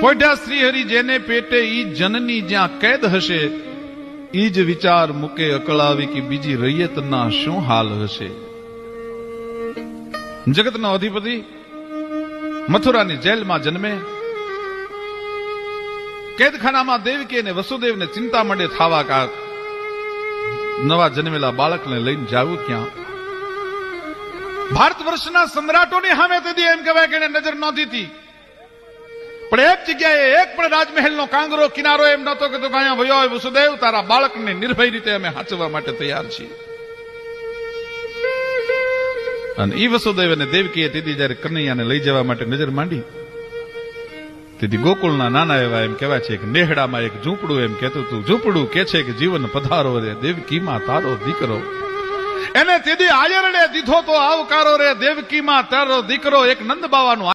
પોઢ્યા શ્રી હરિ જેને પેટે ઈ જનની જ્યાં કેદ હશે, ઈ જ વિચાર મૂકે અકળાવી કે બીજી રૈયતના શું હાલ હશે? જગતનો અધિપતિ મથુરાની જેલમાં જન્મે. કેદખાનામાં દેવકી અને વસુદેવને ચિંતા મંડે થાવા કા નવા જન્મેલા બાળકને લઈને જાવું ક્યાં? ભારત વર્ષના સમ્રાટોની સામે તેથી એમ કહેવાય કે નજર નહોતી હતી. પણ એક જગ્યાએ એક પણ રાજમહેલનો કાંગરો, કિનારો એમ નહોતો કે તું અહીંયા ભયો વસુદેવ તારા બાળકને નિર્ભય રીતે અમે હાચવા માટે તૈયાર છીએ. અને ઈ વસુદેવ અને દેવકીએ તેથી જયારે કનૈયાને લઈ જવા માટે નજર માંડી, તેથી ગોકુળના નાના એવા એમ કહેવાય છે કે નેહડામાં એક ઝૂંપડું એમ કહેતું હતું. ઝૂંપડું કે છે કે જીવન પધારો રે, દેવકીમાં તારો દીકરો. એને તેથી આયરણે દીધો તો આવકારો રે, દેવકીમાં તારો દીકરો. એક નંદ બાવાનું